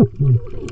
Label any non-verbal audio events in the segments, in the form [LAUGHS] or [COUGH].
Mm-hmm.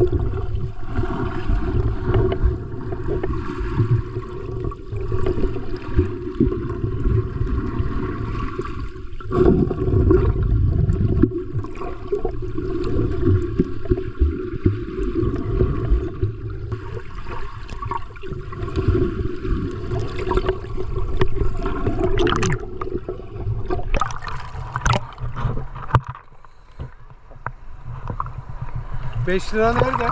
you Beş lira nerede?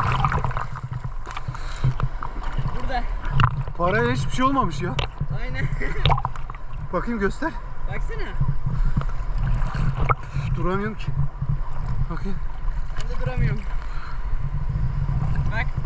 Burada. Paraya hiçbir şey olmamış ya. Aynen. [LAUGHS] Bakayım göster. Baksana. Duramıyorum ki. Bakayım. Ben de duramıyorum. Bak.